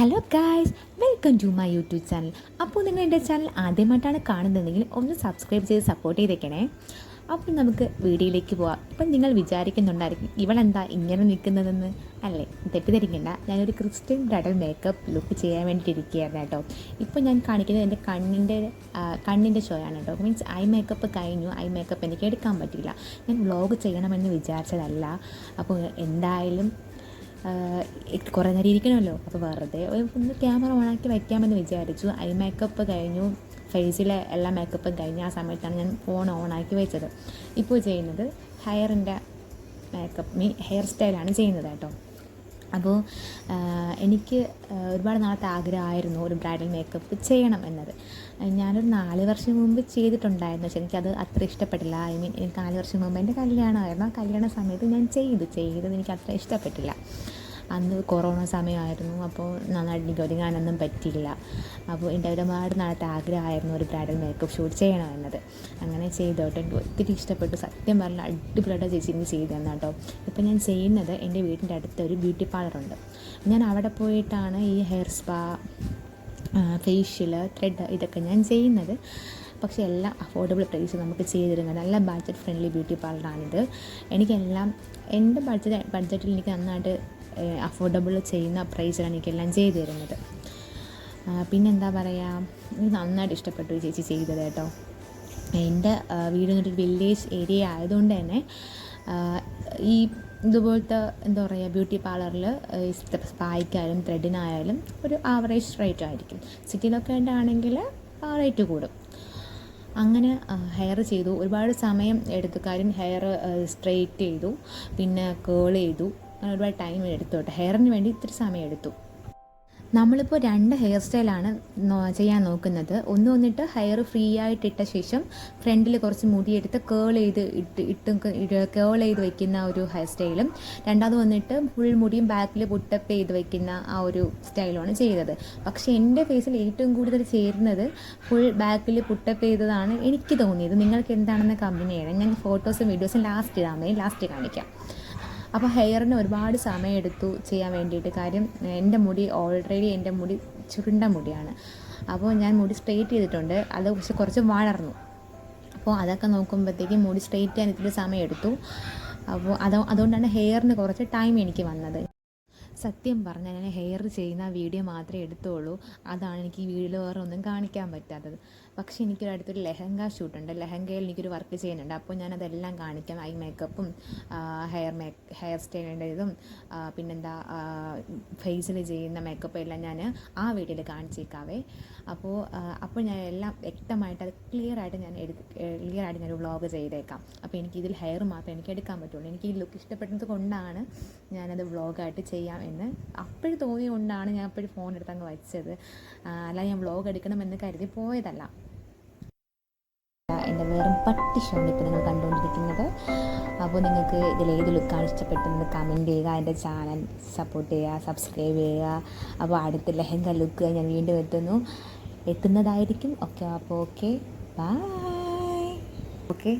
Hello guys welcome to my YouTube channel അപ്പോൾ നിങ്ങൾ എന്റെ ചാനൽ ആദ്യമായിട്ടാണ് കാണുന്നതെങ്കിൽ ഒന്ന് സബ്സ്ക്രൈബ് ചെയ്ത് സപ്പോർട്ട് ചെയ്തേക്കണേ. അപ്പോൾ നമുക്ക് വീഡിയോയിലേക്ക് പോവാം. ഇപ്പം നിങ്ങൾ വിചാരിക്കുന്നുണ്ടായിരിക്കും ഇവളെന്താ ഇങ്ങനെ നിൽക്കുന്നതെന്ന്? അല്ലേ? തെറ്റിദ്ധരിക്കണ്ട. ഞാനൊരു ക്രിസ്ത്യൻ ബ്രൈഡൽ മേക്കപ്പ് ലുക്ക് ചെയ്യാൻ വേണ്ടിയിട്ടിരിക്കുകയായിരുന്നു കേട്ടോ. ഇപ്പോൾ ഞാൻ കാണിക്കുന്നത് എന്റെ കണ്ണിന്റെ കണ്ണിന്റെ ഷോ ആണ് കേട്ടോ. മീൻസ് ഐ മേക്കപ്പ് കഴിഞ്ഞു. ഐ മേക്കപ്പ് എനിക്ക് എടുക്കാൻ പറ്റില്ല ഞാൻ വ്ളോഗ് ചെയ്യണമെന്ന് വിചാരിച്ചതല്ല. അപ്പോൾ എന്തായാലും കുറേ നേരം ഇരിക്കണമല്ലോ. അപ്പോൾ വെറുതെ ഒന്ന് ക്യാമറ ഓണാക്കി വയ്ക്കാമെന്ന് വിചാരിച്ചു. ഐ മേക്കപ്പ് കഴിഞ്ഞു. ഫേസിലെ എല്ലാ മേക്കപ്പും കഴിഞ്ഞ്. ആ സമയത്താണ് ഞാൻ ഫോൺ ഓണാക്കി വെച്ചത്. ഇപ്പോൾ ചെയ്യുന്നത് ഹെയറിന്റെ മേക്കപ്പ് മീ ഹെയർ സ്റ്റൈലാണ് ചെയ്യുന്നത് കേട്ടോ. അപ്പോൾ എനിക്ക് ഒരുപാട് നാളത്തെ ആഗ്രഹമായിരുന്നു ഒരു ബ്രൈഡൽ മേക്കപ്പ് ചെയ്യണം എന്നത്. ഞാനൊരു നാല് വർഷം മുമ്പ് ചെയ്തിട്ടുണ്ടായിരുന്നു പക്ഷെ എനിക്കത് അത്ര ഇഷ്ടപ്പെട്ടില്ല. ഐ മീൻ എനിക്ക് നാല് വർഷം മുമ്പ് എന്റെ കല്യാണമായിരുന്നു. ആ കല്യാണ സമയത്ത് ഞാൻ ചെയ്തു ചെയ്തത് എനിക്ക് അത്ര ഇഷ്ടപ്പെട്ടില്ല. അന്ന് കൊറോണ സമയമായിരുന്നു അപ്പോൾ നന്നായിട്ട് എനിക്ക് ഒരുങ്ങാനൊന്നും പറ്റിയില്ല. അപ്പോൾ എന്റെ ഒരുപാട് നാളത്തെ ആഗ്രഹമായിരുന്നു ഒരു ബ്രൈഡൽ മേക്കപ്പ് ഷൂട്ട് ചെയ്യണമെന്നത്. അങ്ങനെ ചെയ്തോട്ടെ. എനിക്ക് ഒത്തിരി ഇഷ്ടപ്പെട്ടു. സത്യം പറഞ്ഞാൽ അടിപൊളിയായിട്ട് ചേച്ചി എനിക്ക് ചെയ്തു തന്നെ കേട്ടോ. ഇപ്പം ഞാൻ ചെയ്യുന്നത് എന്റെ വീടിന്റെ അടുത്ത് ഒരു ബ്യൂട്ടി പാർലറുണ്ട് ഞാൻ അവിടെ പോയിട്ടാണ് ഈ ഹെയർ സ്പാ ഫേഷ്യൽ ത്രെഡ് ഇതൊക്കെ ഞാൻ ചെയ്യുന്നത്. പക്ഷേ എല്ലാം അഫോർഡബിൾ പ്രൈസ് നമുക്ക് ചെയ്ത് തരുന്നത് നല്ല ബഡ്ജറ്റ് ഫ്രണ്ട്ലി ബ്യൂട്ടി പാർലറാണിത്. എനിക്കെല്ലാം എന്റെ ബഡ്ജറ്റ് ബഡ്ജറ്റിൽ എനിക്ക് നന്നായിട്ട് അഫോർഡബിൾ ചെയ്യുന്ന പ്രൈസിലാണ് എനിക്കെല്ലാം ചെയ്തു തരുന്നത്. പിന്നെന്താ പറയുക എനിക്ക് നന്നായിട്ട് ഇഷ്ടപ്പെട്ടു ചേച്ചി ചെയ്തത് കേട്ടോ. എന്റെ വീട് എന്നൊരു വില്ലേജ് ഏരിയ ആയതുകൊണ്ട് തന്നെ ഈ ഇതുപോലത്തെ എന്താ പറയുക ബ്യൂട്ടി പാർലറിൽ സ്പായ്ക്കായാലും ത്രെഡിനായാലും ഒരു ആവറേജ് റേറ്റ് ആയിരിക്കും. സിറ്റിയിലൊക്കെ ആണെങ്കിൽ റേറ്റ് കൂടും. അങ്ങനെ ഹെയർ ചെയ്തു. ഒരുപാട് സമയം എടുത്തു. കാര്യം ഹെയർ സ്ട്രെയിറ്റ് ചെയ്തു. പിന്നെ കേൾ ചെയ്തു. ഒരുപാട് ടൈം എടുത്തു കേട്ടോ. ഹെയറിന് വേണ്ടി ഇത്തിരി സമയം എടുത്തു. നമ്മളിപ്പോൾ രണ്ട് ഹെയർ സ്റ്റൈലാണ് ചെയ്യാൻ നോക്കുന്നത്. ഒന്ന് വന്നിട്ട് ഹെയർ ഫ്രീ ആയിട്ട് ഇട്ട ശേഷം ഫ്രണ്ടിൽ കുറച്ച് മുടിയെടുത്ത് കേൾ ചെയ്ത് ഇട്ട് ഇട്ട് കേൾ ചെയ്ത് വെക്കുന്ന ഒരു ഹെയർ സ്റ്റൈലും രണ്ടാമത് വന്നിട്ട് ഫുൾ മുടിയും ബാക്കിൽ പുട്ടപ്പ് ചെയ്ത് വെക്കുന്ന ആ ഒരു സ്റ്റൈലുമാണ് ചെയ്തത്. പക്ഷേ എന്റെ ഫേസിൽ ഏറ്റവും കൂടുതൽ ചേരുന്നത് ഫുൾ ബാക്കിൽ പുട്ടപ്പ് ചെയ്തതാണ് എനിക്ക് തോന്നിയത്. നിങ്ങൾക്ക് എന്താണെന്ന് കമ്പനി ചെയ്യണം. ഞാൻ ഫോട്ടോസും വീഡിയോസും ലാസ്റ്റ് ഇടാമേ ലാസ്റ്റ് കാണിക്കാം. അപ്പോൾ ഹെയറിന് ഒരുപാട് സമയമെടുത്തു ചെയ്യാൻ വേണ്ടിയിട്ട്. കാര്യം എന്റെ മുടി ഓൾറെഡി എന്റെ മുടി ചുരുണ്ട മുടിയാണ്. അപ്പോൾ ഞാൻ മുടി സ്ട്രെയിറ്റ് ചെയ്തിട്ടുണ്ട്. അത് പക്ഷെ കുറച്ച് വളർന്നു. അപ്പോൾ അതൊക്കെ നോക്കുമ്പോഴത്തേക്കും മുടി സ്ട്രെയിറ്റ് ചെയ്യാൻ ഇത്തിരി സമയമെടുത്തു അപ്പോൾ അത് അതുകൊണ്ടാണ് ഹെയറിന് കുറച്ച് ടൈം എനിക്ക് വന്നത്. സത്യം പറഞ്ഞാൽ ഞാൻ ഹെയർ ചെയ്യുന്ന വീഡിയോ മാത്രമേ എടുത്തുള്ളൂ അതാണ് എനിക്ക് ഈ വേറെ ഒന്നും കാണിക്കാൻ പറ്റാത്തത്. പക്ഷേ എനിക്കൊരു അടുത്തൊരു ലെഹങ്ക ഷൂട്ടുണ്ട് ലെഹങ്കയിൽ എനിക്കൊരു വർക്ക് ചെയ്യുന്നുണ്ട്. അപ്പോൾ ഞാനതെല്ലാം കാണിക്കാം. ഐ മേക്കപ്പും ഹെയർ മേക്ക് ഹെയർ സ്റ്റൈലിന്റെ ഇതും പിന്നെന്താ ഫേസിൽ ചെയ്യുന്ന മേക്കപ്പും എല്ലാം ഞാൻ ആ വീഡിയോയിൽ കാണിച്ചേക്കാവേ. അപ്പോൾ അപ്പോൾ ഞാൻ എല്ലാം വ്യക്തമായിട്ട് അത് ക്ലിയർ ആയിട്ട് ഞാൻ എടുത്ത് ക്ലിയർ ആയിട്ട് ഞാൻ വ്ളോഗ് ചെയ്തേക്കാം. അപ്പോൾ എനിക്ക് ഇതിൽ ഹെയർ മാത്രമേ എനിക്ക് എടുക്കാൻ പറ്റുള്ളൂ. എനിക്ക് ഈ ലുക്ക് ഇഷ്ടപ്പെടുന്നത് കൊണ്ടാണ് ഞാനത് വ്ളോഗായിട്ട് ചെയ്യാം എന്ന് അപ്പോഴും തോന്നിയ കൊണ്ടാണ് ഞാൻ അപ്പോഴും ഫോൺ എടുത്ത് അങ്ങ് ആ, അല്ല ഞാൻ വ്ളോഗ് എടുക്കണമെന്ന് കരുതി പോയതല്ല. എന്റെ വെറും പട്ടി ഷോണ് ഇപ്പോൾ നിങ്ങൾ കണ്ടുകൊണ്ടിരിക്കുന്നത് അപ്പോൾ നിങ്ങൾക്ക് ഇതിൽ ഏത് ലുക്കാണ് ഇഷ്ടപ്പെട്ടെന്ന് കമന്റ് ചെയ്യുക എന്റെ ചാനൽ സപ്പോർട്ട് ചെയ്യുക സബ്സ്ക്രൈബ് ചെയ്യുക. അപ്പോൾ അടുത്ത ലെഹങ്ക ലുക്ക് ഞാൻ വീണ്ടും എത്തുന്നു. എത്തുന്നതായിരിക്കും. ഓക്കെ അപ്പോൾ ഓക്കെ ബൈ ഓക്കെ